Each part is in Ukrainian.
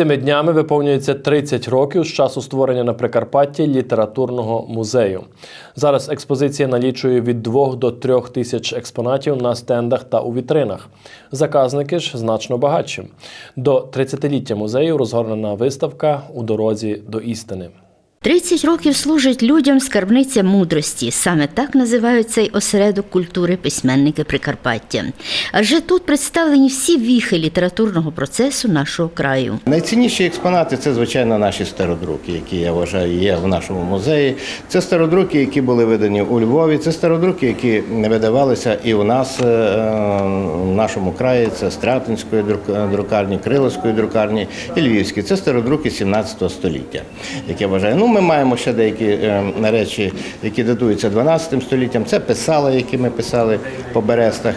Цими днями виповнюється 30 років з часу створення на Прикарпатті літературного музею. Зараз експозиція налічує від 2 до 3 тисяч експонатів на стендах та у вітринах. Заказники ж значно багатші. До 30-ліття музею розгорнена виставка у дорозі до істини. 30 років служить людям скарбниця мудрості. Саме так називають цей осередок культури письменники Прикарпаття. Адже тут представлені всі віхи літературного процесу нашого краю. Найцінніші експонати це, звичайно, наші стародруки, які я вважаю є в нашому музеї. Це стародруки, які були видані у Львові. Це стародруки, які не видавалися і у нас е, в нашому краї. Це Стратинської друк- друкарні, Криловської друкарні і Львівські. Це стародруки 17 століття. Як я вважаю. Ну, ми маємо ще деякі е, речі, які датуються 12 століттям. Це писали, які ми писали по берестах.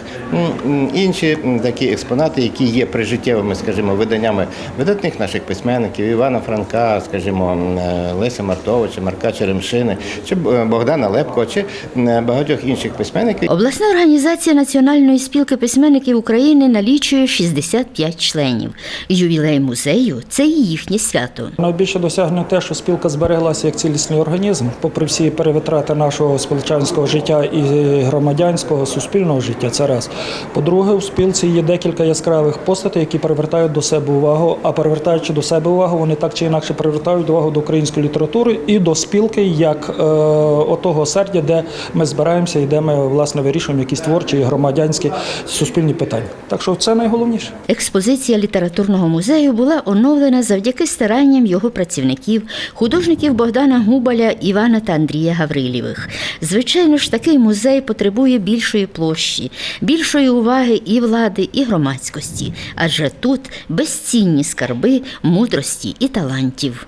Інші такі експонати, які є прижиттєвими, скажімо, виданнями видатних наших письменників Івана Франка, скажімо, е, Леся Мартовича, Марка Черемшини, чи е, Богдана Лепко, чи м, багатьох інших письменників. Обласна організація Національної спілки письменників України налічує 65 членів. Ювілей музею це і їхнє свято. Найбільше досягнення те, що спілка збереглася як цілісний організм, попри всі перевитрати нашого спілчанського життя і громадянського суспільного життя. Це раз. По-друге, у спілці є декілька яскравих постатей, які привертають до себе увагу. А привертаючи до себе увагу, вони так чи інакше привертають увагу до української літератури і до спілки, як е, отого сердя, де ми збираємося і де ми власне вирішуємо якісь творчі громадянські суспільні питання. Так що це найголовніше. Експозиція літературного музею була оновлена завдяки старанням його працівників, художників Богдана Губаля, Івана та Андрія Гаврилєвих. Звичайно ж, такий музей потребує більшої площі, більшої уваги і влади, і громадськості, адже тут безцінні скарби мудрості і талантів.